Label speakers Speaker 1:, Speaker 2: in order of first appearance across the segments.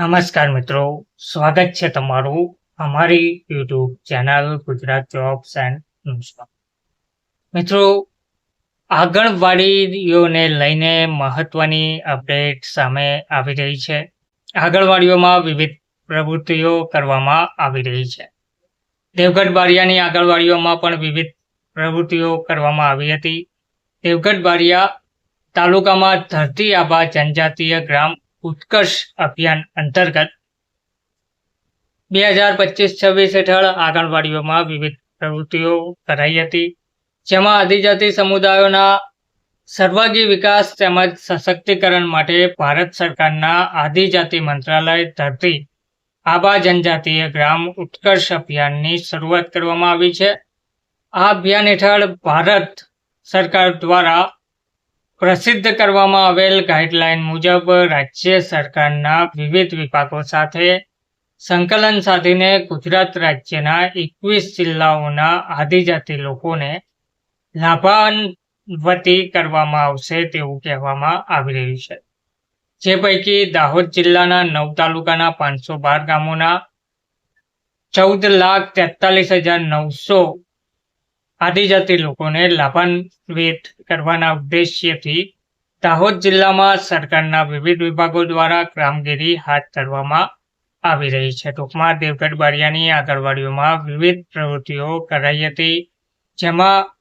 Speaker 1: નમસ્કાર મિત્રો, સ્વાગત છે તમારું અમારી YouTube channel Gujarat jobs and ન્યૂઝમાં. મિત્રો આંગણવાડીઓને લઈને મહત્વની અપડેટ સામે આવી રહી છે. આંગણવાડીઓમાં વિવિધ પ્રવૃત્તિઓ કરવામાં આવી રહી છે. દેવગઢ બારિયાની આંગણવાડીઓમાં પણ વિવિધ પ્રવૃત્તિઓ કરવામાં આવી હતી. દેવગઢ બારિયા તાલુકામાં ધરતી આબા જનજાતીય ગ્રામ ઉત્કર્ષ અભિયાન અંતર્ગત બે હજાર પચીસ છવ્વીસ હેઠળ આંગણવાડીઓમાં વિવિધ પ્રવૃત્તિઓ કરાઈ હતી, જેમાં આદિજાતિ સમુદાયોના સર્વાગી વિકાસ તેમજ સશક્તિકરણ માટે ભારત સરકારના આદિજાતિ મંત્રાલય ધરતી આબા જનજાતીય ગ્રામ ઉત્કર્ષ અભિયાનની શરૂઆત કરવામાં આવી છે. આ અભિયાન હેઠળ ભારત સરકાર દ્વારા પ્રસિદ્ધ કરવામાં આવેલ ગાઈડલાઈન મુજબ રાજ્ય સરકારના વિવિધ વિભાગો સાથે સંકલન સાધીને ગુજરાત રાજ્યના એકવીસ જિલ્લાઓના આદિજાતિ લોકોને લાભાન્વતી કરવામાં આવશે તેવું કહેવામાં આવી રહ્યું છે. જે પૈકી દાહોદ જિલ્લાના નવ તાલુકાના પાંચસો બાર ગામોના ચૌદ લાખ તેતાલીસ હજાર નવસો આદિજાતિ લોકોને લાભાન્વિત કરવાના ઉદ્દેશ્યથી દાહોદ જિલ્લામાં સરકારના વિવિધ વિભાગો દ્વારા કામગીરી હાથ ધરવામાં આવી રહી છે. ટૂંકમાં દેવગઢ બારિયાની આંગણવાડીઓમાં વિવિધ પ્રવૃત્તિઓ કરાઈ હતી, જેમાં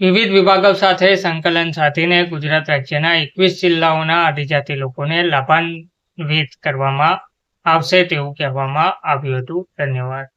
Speaker 1: વિવિધ વિભાગો સાથે સંકલન સાધીને ગુજરાત રાજ્યના એકવીસ જિલ્લાઓના આદિજાતિ લોકોને લાભાન્વિત કરવામાં આવશે તેવું કહેવામાં આવ્યું હતું. ધન્યવાદ.